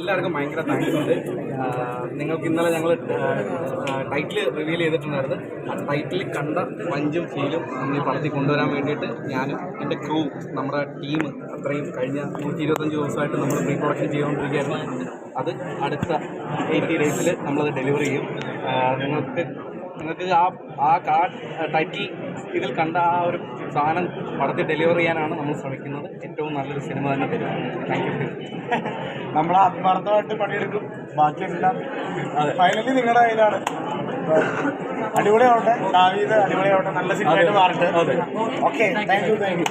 എല്ലാവർക്കും ഭയങ്കര താങ്ക്സ് ഉണ്ട്. നിങ്ങൾക്ക് ഇന്നലെ ഞങ്ങൾ ടൈറ്റിൽ റിവീൽ ചെയ്തിട്ടുണ്ടായിരുന്നു. ആ ടൈറ്റിൽ കണ്ട പഞ്ചും ഫീലും നമ്മൾ ഈ പടത്തിൽ കൊണ്ടുവരാൻ വേണ്ടിയിട്ട് ഞാനും എന്റെ ക്രൂ നമ്മുടെ ടീം അത്രയും കഴിഞ്ഞ നൂറ്റി ഇരുപത്തഞ്ച് ദിവസമായിട്ട് നമ്മൾ പ്രീ പ്രൊഡക്ഷൻ ചെയ്തുകൊണ്ടിരിക്കുകയായിരുന്നു. അത് അടുത്ത എയ്റ്റി ഡേയ്സിൽ നമ്മളത് ഡെലിവറി ചെയ്യും. നിങ്ങൾക്ക് നിങ്ങൾക്ക് ആ ആ കാ ടൈറ്റിൽ ഇതിൽ കണ്ട ആ ഒരു സാധനം പടത്തിൽ ഡെലിവർ ചെയ്യാനാണ് നമ്മൾ ശ്രമിക്കുന്നത്. ഏറ്റവും നല്ലൊരു സിനിമ തന്നെ തരും. താങ്ക് യു നമ്മൾ ആത്മാർത്ഥമായിട്ട് പണിയെടുക്കും. ബാക്കിയെല്ലാം ഫൈനലി നിങ്ങളുടെ കയ്യിലാണ്. അടിപൊളിയാവട്ടെ. ദാവീദ് അടിപൊളിയാവട്ടെ. നല്ല സിനിമയായിട്ട് മാറട്ടെ. Okay thank you thank you